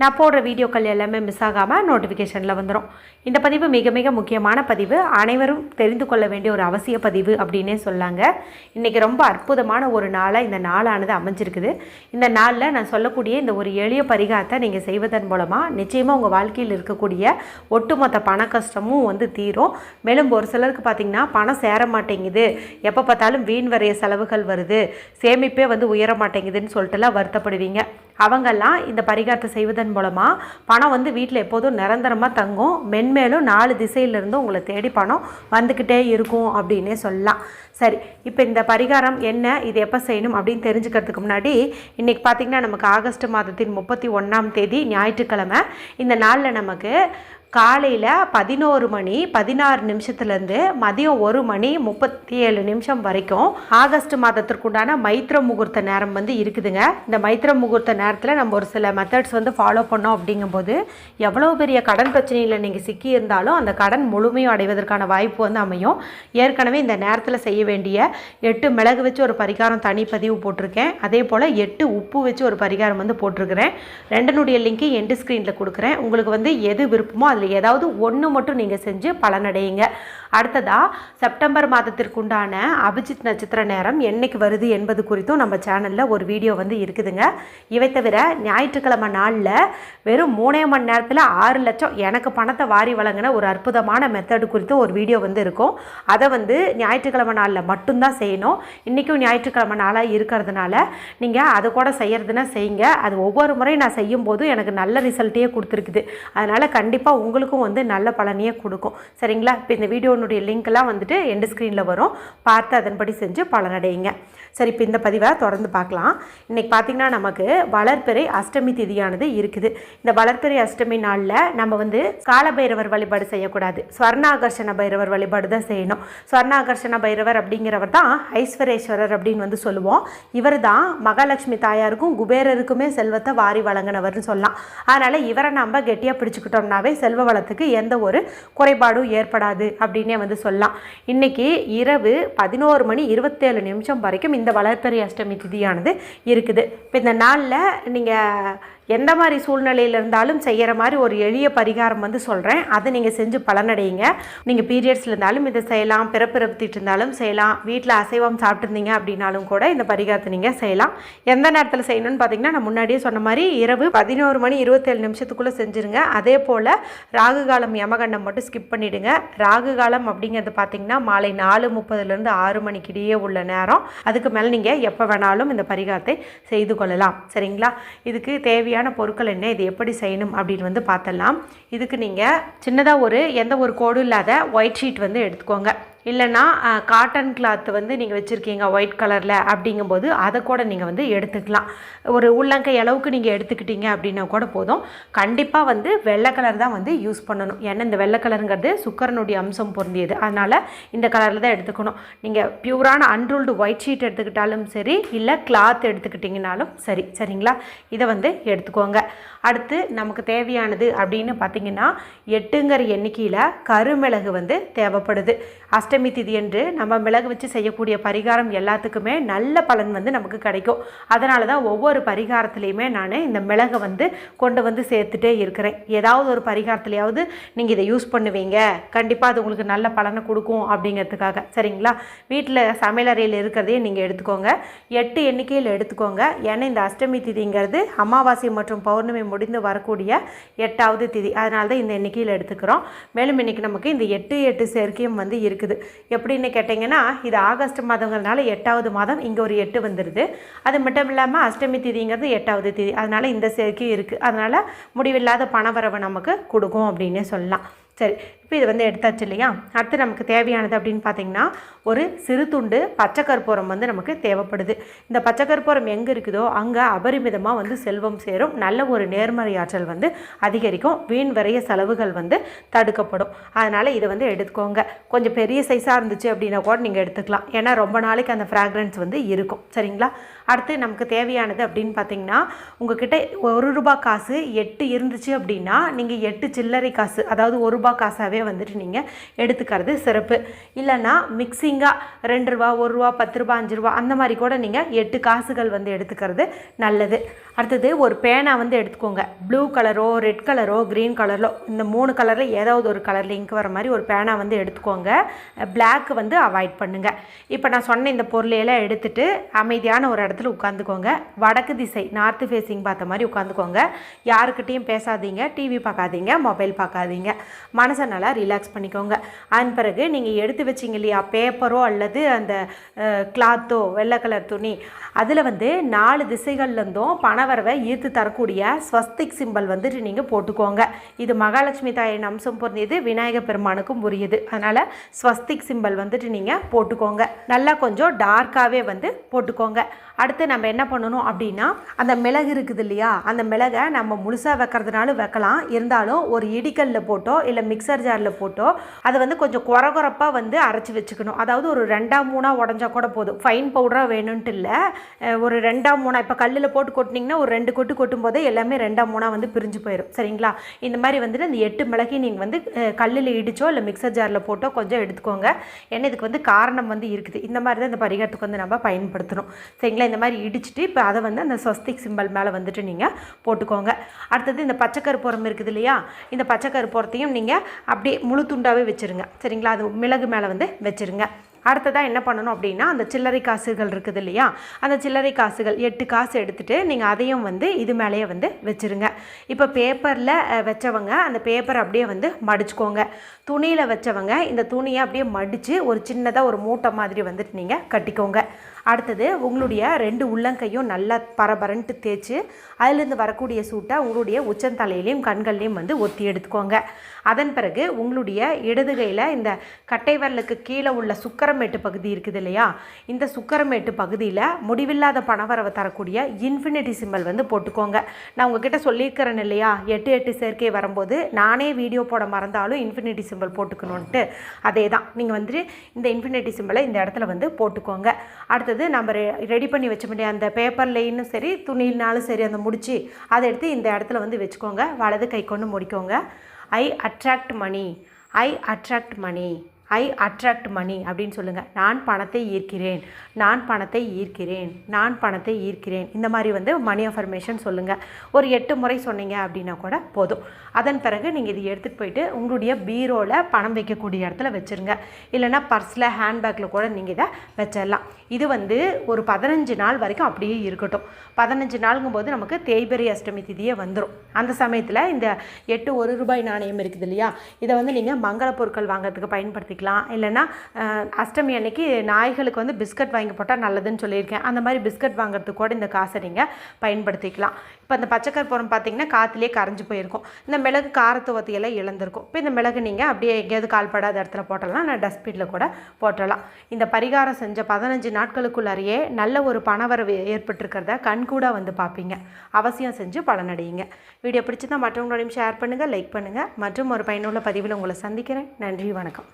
நான் போடுற வீடியோக்கள் எல்லாமே மிஸ் ஆகாமல் நோட்டிஃபிகேஷனில் வந்துடும் இந்த பதிவு மிக மிக முக்கியமான பதிவு. அனைவரும் தெரிந்து கொள்ள வேண்டிய ஒரு அவசிய பதிவு அப்படின்னே சொல்லாங்க. இன்றைக்கி ரொம்ப அற்புதமான ஒரு நாளாக இந்த நாளானது அமைஞ்சிருக்குது. இந்த நாளில் நான் சொல்லக்கூடிய இந்த ஒரு எளிய பரிகாரத்தை நீங்கள் செய்வதன் மூலமாக நிச்சயமாக உங்கள் வாழ்க்கையில் இருக்கக்கூடிய ஒட்டுமொத்த பண கஷ்டமும் வந்து தீரும். மேலும் ஒரு சிலருக்கு பார்த்திங்கன்னா பணம் சேர மாட்டேங்குது. எப்போ பார்த்தாலும் வீண் வரைய செலவுகள் வருது. சேமிப்பே வந்து உயர மாட்டேங்குதுன்னு சொல்லிட்டுலாம் வருத்தப்படுவீங்க. அவங்கெல்லாம் இந்த பரிகாரத்தை செய்வதன் மூலமாக பணம் வந்து வீட்டில் எப்போதும் நிரந்தரமாக தங்கும். மென்மேலும் நாலு திசையிலிருந்து உங்களை தேடி பணம் வந்துக்கிட்டே இருக்கும் அப்படின்னே சொல்லலாம். சரி இப்போ இந்த பரிகாரம் என்ன இது எப்போ செய்யணும் அப்படின்னு தெரிஞ்சுக்கிறதுக்கு முன்னாடி இன்றைக்கி பார்த்திங்கன்னா நமக்கு ஆகஸ்ட் மாதத்தின் முப்பத்தி ஒன்றாம் தேதி ஞாயிற்றுக்கிழமை. இந்த நாளில் நமக்கு காலையில் பதினோரு மணி பதினாறு நிமிஷத்துலேருந்து மதியம் ஒரு மணி முப்பத்தி ஏழு நிமிஷம் வரைக்கும் ஆகஸ்ட் மாதத்திற்குண்டான மைத்ர முகூர்த்த நேரம் வந்து இருக்குதுங்க. இந்த மைத்ர முகூர்த்த நேரத்தில் நம்ம ஒரு சில மெத்தட்ஸ் வந்து ஃபாலோ பண்ணோம் அப்படிங்கும்போது எவ்வளோ பெரிய கடன் பிரச்சனையில் நீங்கள் சிக்கி இருந்தாலும் அந்த கடன் முழுமையும் அடைவதற்கான வாய்ப்பு வந்து அமையும். ஏற்கனவே இந்த நேரத்தில் செய்ய வேண்டிய எட்டு மிளகு வச்சு ஒரு பரிகாரம் தனி பதிவு போட்டிருக்கேன். அதே போல் எட்டு உப்பு வச்சு ஒரு பரிகாரம் வந்து போட்டிருக்கிறேன். ரெண்டனுடைய லிங்க்கு எண்டு ஸ்க்ரீனில் கொடுக்குறேன். உங்களுக்கு வந்து எது விருப்பமோ அதில் ஏதாவது ஒன்று மட்டும் நீங்கள் செஞ்சு பலனடையுங்க. அடுத்ததாக செப்டம்பர் மாதத்திற்குண்டான அபிஜித் நட்சத்திர நேரம் என்றைக்கு வருது என்பது குறித்தும் நம்ம சேனலில் ஒரு வீடியோ வந்து இருக்குதுங்க. இவை தவிர ஞாயிற்றுக்கிழமை நாளில் வெறும் மூணே மணி நேரத்தில் ஆறு லட்சம் எனக்கு பணத்தை வாரி வழங்கின ஒரு அற்புதமான மெத்தடு குறித்து ஒரு வீடியோ வந்து இருக்கும். அதை வந்து ஞாயிற்றுக்கிழமை நாளில் மட்டும்தான் செய்யணும். இன்றைக்கும் ஞாயிற்றுக்கிழமை நாளாக இருக்கிறதுனால நீங்கள் அதை கூட செய்கிறதுனா செய்யுங்க. அது ஒவ்வொரு முறை நான் செய்யும்போது எனக்கு நல்ல ரிசல்ட்டையே கொடுத்துருக்குது. அதனால் கண்டிப்பாக உங்களுக்கும் வந்து நல்ல பலனையே கொடுக்கும். சரிங்களா? இப்போ இந்த வீடியோ லோனுடைய லிங்க்லாம் வந்துட்டு எண்டு ஸ்க்ரீனில் வரும். பார்த்து அதன்படி செஞ்சு பலனடையுங்க. சரி இப்போ இந்த பதிவை தொடர்ந்து பார்க்கலாம். இன்றைக்கி பார்த்திங்கன்னா நமக்கு வளர்பிறை அஷ்டமி திதியானது இருக்குது. இந்த வளர்பிறை அஷ்டமி நாளில் நம்ம வந்து காலபைரவர் வழிபாடு செய்யக்கூடாது. ஸ்வர்ணாகர்ஷண பைரவர் வழிபாடு தான் செய்யணும். ஸ்வர்ணாகர்ஷண பைரவர் அப்படிங்கிறவர் தான் ஐஸ்வரேஸ்வரர் அப்படின்னு வந்து சொல்லுவோம். இவர் தான் மகாலட்சுமி தாயாருக்கும் குபேரருக்குமே செல்வத்தை வாரி வழங்கினவர்னு சொல்லலாம். அதனால் இவரை நம்ம கெட்டியாக பிடிச்சிக்கிட்டோம்னாவே செல்வ வளத்துக்கு எந்த ஒரு குறைபாடும் ஏற்படாது அப்படின்னு வந்து சொல்லலாம். இன்றைக்கி இரவு பதினோரு மணி இருபத்தேழு நிமிஷம் வரைக்கும் இந்த வளர்ப்பெரிய அஷ்டமி திதியானது இருக்குது. இப்போ இந்த நாளில் நீங்கள் எந்த மாதிரி சூழ்நிலையில் இருந்தாலும் செய்கிற மாதிரி ஒரு எளிய பரிகாரம் வந்து சொல்கிறேன் அதை நீங்கள் செஞ்சு பலனடையுங்க. நீங்கள் பீரியட்ஸில் இருந்தாலும் இதை செய்யலாம். பிறப்பிறப்பிட்டு இருந்தாலும் செய்யலாம். வீட்டில் அசைவம் சாப்பிட்ருந்தீங்க அப்படின்னாலும் கூட இந்த பரிகாரத்தை நீங்கள் செய்யலாம். எந்த நேரத்தில் செய்யணும்னு பார்த்தீங்கன்னா நான் முன்னாடியே சொன்ன மாதிரி இரவு பதினோரு மணி இருபத்தேழு நிமிஷத்துக்குள்ளே செஞ்சுருங்க. அதே போல் ராகு காலம் யமகண்டம் மட்டும் ஸ்கிப் பண்ணிவிடுங்க ராகு காலம் அப்படிங்கிறது பார்த்தீங்கன்னா மாலை நாலு முப்பதுலேருந்து ஆறு மணிக்கிடையே உள்ள நேரம். அதுக்கு மேலே நீங்கள் எப்போ வேணாலும் இந்த பரிகாரத்தை செய்து கொள்ளலாம். சரிங்களா? இதுக்கு தேவையான பொருட்கள் என்ன? இது எப்படி செய்யணும் அப்படின்னு வந்து பார்த்தலாம். இதுக்கு நீங்கள் சின்னதாக ஒரு எந்த ஒரு கோடும் இல்லாத ஒயிட் ஷீட் வந்து எடுத்துக்கோங்க. இல்லைன்னா காட்டன் கிளாத் வந்து நீங்கள் வச்சுருக்கீங்க ஒயிட் கலரில் அப்படிங்கும்போது அதை கூட நீங்கள் வந்து எடுத்துக்கலாம். ஒரு உள்ளங்கை அளவுக்கு நீங்கள் எடுத்துக்கிட்டீங்க அப்படின்னா கூட போதும். கண்டிப்பாக வந்து வெள்ளை கலர் தான் வந்து யூஸ் பண்ணணும். ஏன்னா இந்த வெள்ளை கலருங்கிறது சுக்கரனுடைய அம்சம் பொருந்தியது. அதனால் இந்த கலரில் தான் எடுத்துக்கணும். நீங்கள் பியூரான அன்ரூல்டு ஒயிட் ஷீட் எடுத்துக்கிட்டாலும் சரி இல்லை கிளாத் எடுத்துக்கிட்டிங்கனாலும் சரி. சரிங்களா? இதை வந்து எடுத்துக்கோங்க. அடுத்து நமக்கு தேவையானது அப்படின்னு பார்த்தீங்கன்னா எட்டுங்கிற எண்ணிக்கையில் கருமிளகு வந்து தேவைப்படுது. அஷ்டமி திதி என்று நம்ம மிளகு வச்சு செய்யக்கூடிய பரிகாரம் எல்லாத்துக்குமே நல்ல பலன் வந்து நமக்கு கிடைக்கும். அதனால தான் ஒவ்வொரு பரிகாரத்துலேயுமே நான் இந்த மிளகை வந்து கொண்டு வந்து சேர்த்துட்டே இருக்கிறேன். ஏதாவது ஒரு பரிகாரத்துலையாவது நீங்கள் இதை யூஸ் பண்ணுவீங்க. கண்டிப்பாக அது உங்களுக்கு நல்ல பலனை கொடுக்கும் அப்படிங்கிறதுக்காக. சரிங்களா? வீட்டில் சமையலறையில் இருக்கிறதையும் நீங்கள் எடுத்துக்கோங்க. எட்டு எண்ணிக்கையில் எடுத்துக்கோங்க. ஏன்னா இந்த அஷ்டமி திதிங்கிறது அமாவாசை மற்றும் பௌர்ணமி முடிந்து வரக்கூடிய எட்டாவது திதி. அதனால தான் இந்த எண்ணிக்கையில் எடுத்துக்கிறோம். மேலும் இன்றைக்கி நமக்கு இந்த எட்டு எட்டு சேர்க்கையும் வந்து இருக்குது. எப்படின்னு கேட்டிங்கன்னா இது ஆகஸ்ட் மாதங்கிறதுனால எட்டாவது மாதம் இங்கே ஒரு எட்டு வந்துடுது அது மட்டும் இல்லாமல் அஷ்டமி திதிங்கிறது எட்டாவது திதி. அதனால் இந்த சேர்க்கையும் இருக்குது அதனால் முடிவில்லாத பணவரவை நமக்கு கொடுக்கும் அப்படின்னே சொல்லலாம். சரி இப்போ இது வந்து எடுத்தாச்சு இல்லையா? அடுத்து நமக்கு தேவையானது அப்படின்னு பார்த்தீங்கன்னா ஒரு சிறு துண்டு பச்சை கற்பூரம் வந்து நமக்கு தேவைப்படுது. இந்த பச்சை கற்பூரம் எங்கே இருக்குதோ அங்கே அபரிமிதமாக வந்து செல்வம் சேரும். நல்ல ஒரு நேர்மறை ஆற்றல் வந்து அதிகரிக்கும். வீண் வரைய செலவுகள் வந்து தடுக்கப்படும். அதனால் இதை வந்து எடுத்துக்கோங்க. கொஞ்சம் பெரிய சைஸாக இருந்துச்சு அப்படின்னா கூட நீங்கள் எடுத்துக்கலாம். ஏன்னா ரொம்ப நாளைக்கு அந்த ஃப்ராக்ரன்ஸ் வந்து இருக்கும். சரிங்களா? அடுத்து நமக்கு தேவையானது அப்படின்னு பார்த்தீங்கன்னா உங்ககிட்ட ஒரு ரூபாய் காசு எட்டு இருந்துச்சு அப்படின்னா நீங்கள் எட்டு சில்லறை காசு அதாவது ஒரு ரூபாய் காசாகவே பொருளாகவே வந்துட்டு நீங்கள் எடுத்துக்கிறது சிறப்பு. இல்லைன்னா மிக்சிங்காக ரெண்டு ரூபா ஒரு ரூபா பத்து ரூபா அஞ்சு ரூபா அந்த மாதிரி கூட நீங்கள் எட்டு காசுகள் வந்து எடுத்துக்கிறது நல்லது. அடுத்தது ஒரு பேனா வந்து எடுத்துக்கோங்க. ப்ளூ கலரோ ரெட் கலரோ க்ரீன் கலரோ இந்த மூணு கலரில் ஏதாவது ஒரு கலரில் இங்க் வர மாதிரி ஒரு பேனா வந்து எடுத்துக்கோங்க. பிளாக் வந்து அவாய்ட் பண்ணுங்கள் இப்போ நான் சொன்ன இந்த பொருளையெல்லாம் எடுத்துட்டு அமைதியான ஒரு இடத்துல உட்காந்துக்கோங்க வடக்கு திசை நார்த்து ஃபேஸிங் பார்த்த மாதிரி உட்காந்துக்கோங்க யாருக்கிட்டேயும் பேசாதீங்க டிவி பார்க்காதீங்க மொபைல் பார்க்காதீங்க. மனசை நல்லா ரிலாக்ஸ் பண்ணிக்கோங்க. அதன் பிறகு நீங்கள் எடுத்து வச்சிங்க இல்லையா பேப்பரோ அல்லது அந்த கிளாத்தோ வெள்ளை கலர் துணி அதில் வந்து நாலு திசைகள்லேருந்தும் பணவரவை ஈர்த்து தரக்கூடிய ஸ்வஸ்திக் சிம்பல் வந்துட்டு நீங்கள் போட்டுக்கோங்க. இது மகாலட்சுமி தாயின் அம்சம் பொருந்தியது விநாயகர் பெருமானுக்கும் புரியுது அதனால் ஸ்வஸ்திக் சிம்பல் வந்துட்டு நீங்கள் போட்டுக்கோங்க. நல்லா கொஞ்சம் டார்க்காகவே வந்து போட்டுக்கோங்க. அடுத்து நம்ம என்ன பண்ணணும் அப்படின்னா அந்த மிளகு இருக்குது இல்லையா அந்த மிளகை நம்ம முழுசாக வைக்கிறதுனாலும் வைக்கலாம். இருந்தாலும் ஒரு இடிக்கல்ல போட்டோ இல்லை மிக்சர் ஜாரில் போட்டோ அதை வந்து கொஞ்சம் குறை குறைப்பாக வந்து அரைச்சி வச்சுக்கணும். அதாவது ஒரு ரெண்டா மூணா உடஞ்சா கூட போதும். ஃபைன் பவுடராக வேணும்ன்ட்டு இல்லை. ஒரு ரெண்டா மூணா இப்போ கல்லில் போட்டு கொட்டினீங்கன்னா ஒரு ரெண்டு கொட்டு கொட்டும் போதே எல்லாமே ரெண்டா மூணாக வந்து பிரிஞ்சு போயிடும் சரிங்களா? இந்த மாதிரி வந்துட்டு அந்த எட்டு மிளகையும் நீங்கள் வந்து கல்லில் இடிச்சோ இல்லை மிக்சர் ஜாரில் போட்டோ கொஞ்சம் எடுத்துக்கோங்க. ஏன்னா இதுக்கு வந்து காரணம் வந்து இருக்குது. இந்த மாதிரி தான் இந்த பரிகாரத்துக்கு வந்து நம்ம பயன்படுத்தணும். சரிங்களா? இந்த மாதிரி இடிச்சிட்டு இப்போ அதை வந்து அந்த ஸ்வஸ்திக் சிம்பல் மேலே வந்துட்டு நீங்கள் போட்டுக்கோங்க. அடுத்தது இந்த பச்சை கருப்புரம் இருக்குது இல்லையா? இந்த பச்சை கருப்புரத்தையும் நீங்கள் அப்படி அப்படியே முழு துண்டாகவே வச்சுருங்க. சரிங்களா? அது மிளகு மேலே வந்து வச்சுருங்க. அடுத்ததாக என்ன பண்ணணும் அப்படின்னா அந்த சில்லறை காசுகள் இருக்குது இல்லையா? அந்த சில்லறை காசுகள் எட்டு காசு எடுத்துகிட்டு நீங்கள் அதையும் வந்து இது மேலேயே வந்து வச்சுருங்க. இப்போ பேப்பரில் வச்சவங்க அந்த பேப்பரை அப்படியே வந்து மடிச்சுக்கோங்க. துணியில் வச்சவங்க இந்த துணியை அப்படியே மடித்து ஒரு சின்னதாக ஒரு மூட்டை மாதிரி வந்துட்டு நீங்கள் கட்டிக்கோங்க. அடுத்தது உங்களுடைய ரெண்டு உள்ளங்கையும் நல்லா பரபரன்ட்டு தேய்ச்சி அதிலிருந்து வரக்கூடிய சூட்டை உங்களுடைய உச்சந்தலையிலையும் கண்கள்லையும் வந்து ஒத்தி எடுத்துக்கோங்க. அதன் பிறகு உங்களுடைய இடது கையில் இந்த கட்டைவரலுக்கு கீழே உள்ள சுக்கரமேட்டு பகுதி இருக்குது இல்லையா? இந்த சுக்கரமேட்டு பகுதியில் முடிவில்லாத பணவரவை தரக்கூடிய இன்ஃபினிட்டி சிம்பல் வந்து போட்டுக்கோங்க. நான் உங்ககிட்ட சொல்லியிருக்கிறேன் இல்லையா? எட்டு எட்டு சேர்க்கை வரும்போது நானே வீடியோ போட மறந்தாலும் இன்ஃபினிட்டி சிம்பல் போட்டுக்கணுன்ட்டு அதே தான் நீங்கள் வந்துட்டு இந்த இன்ஃபினிட்டி சிம்பலை இந்த இடத்துல வந்து போட்டுக்கோங்க. அடுத்தது நம்ம ரெ ரெடி பண்ணி வச்ச முடியாது அந்த பேப்பர்லேயும் சரி துணியினாலும் சரி அந்த முடிச்சு அதை எடுத்து இந்த இடத்துல வந்து வச்சுக்கோங்க. வலது கை கொண்டு முடிக்கோங்க. I attract money I attract money I attract money அப்படின்னு சொல்லுங்கள் நான் பணத்தை ஈர்க்கிறேன். நான் பணத்தை ஈர்க்கிறேன். நான் பணத்தை ஈர்க்கிறேன். இந்த மாதிரி வந்து மணி அஃபர்மேஷன் சொல்லுங்கள் ஒரு எட்டு முறை சொன்னீங்க அப்படின்னா கூட போதும். அதன் பிறகு நீங்கள் இது எடுத்துகிட்டு போயிட்டு உங்களுடைய பீரோவில் பணம் வைக்கக்கூடிய இடத்துல வச்சுருங்க. இல்லைன்னா பர்ஸில் ஹேண்ட்பேக்கில் கூட நீங்கள் இதை வச்சிடலாம். இது வந்து ஒரு பதினஞ்சு நாள் வரைக்கும் அப்படியே இருக்கட்டும். பதினஞ்சு நாளுங்கும் போது நமக்கு தேய்பிரை அஷ்டமி திதியே வந்துடும் அந்த சமயத்தில் இந்த எட்டு ஒரு ரூபாய் நாணயம் இருக்குது இல்லையா? இதை வந்து நீங்கள் மங்கள பொருட்கள் வாங்குறதுக்கு பயன்படுத்தி இல்லைன்னா அஷ்டமி அன்னைக்கு நாய்களுக்கு வந்து பிஸ்கட் வாங்கி போட்டால் நல்லதுன்னு சொல்லியிருக்கேன். அந்த மாதிரி பிஸ்கட் வாங்குறதுக்கு கூட இந்த காசை நீங்கள் பயன்படுத்திக்கலாம். இப்போ இந்த பச்சைக்கற்பூரம் பார்த்தீங்கன்னா காற்றுலேயே கரைஞ்சு போயிருக்கும். இந்த மிளகு காரத்துவத்தையெல்லாம் இழந்திருக்கும் இப்போ இந்த மிளகு நீங்கள் அப்படியே எங்கேயாவது கால்படாத இடத்துல போட்டலாம். நான் டஸ்ட்பினில் கூட போட்டலாம். இந்த பரிகாரம் செஞ்ச பதினஞ்சு நாட்களுக்குள்ளாரையே நல்ல ஒரு பணவரவு ஏற்பட்டிருக்கிறத கண்கூடாக வந்து பார்ப்பீங்க அவசியம் செஞ்சு பலனடையுங்க. வீடியோ பிடிச்சிருந்தால் மற்றவங்களோடையும் ஷேர் பண்ணுங்கள் லைக் பண்ணுங்கள் மற்றும் ஒரு பயனுள்ள பதிவில் உங்களை சந்திக்கிறேன். நன்றி வணக்கம்.